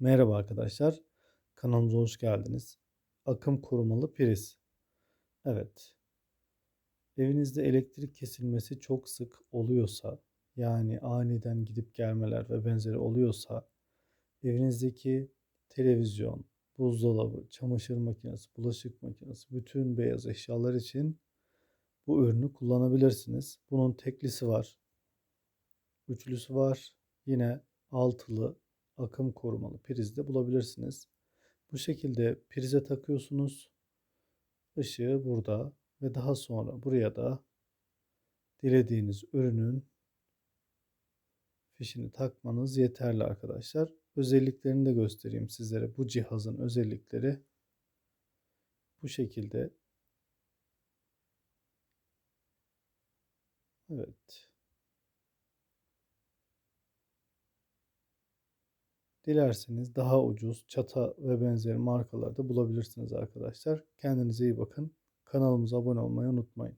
Merhaba arkadaşlar, kanalımıza hoş geldiniz. Akım korumalı priz. Evet, evinizde elektrik kesilmesi çok sık oluyorsa, yani aniden gidip gelmeler ve benzeri oluyorsa, evinizdeki televizyon, buzdolabı, çamaşır makinesi, bulaşık makinesi, bütün beyaz eşyalar için bu ürünü kullanabilirsiniz. Bunun teklisi var, üçlüsü var, yine altılı akım korumalı prizde bulabilirsiniz. Bu şekilde prize takıyorsunuz. Işığı burada ve daha sonra buraya da dilediğiniz ürünün fişini takmanız yeterli arkadaşlar. Özelliklerini de göstereyim sizlere. Bu cihazın özellikleri bu şekilde. Evet. Dilerseniz daha ucuz çata ve benzeri markalarda bulabilirsiniz arkadaşlar. Kendinize iyi bakın. Kanalımıza abone olmayı unutmayın.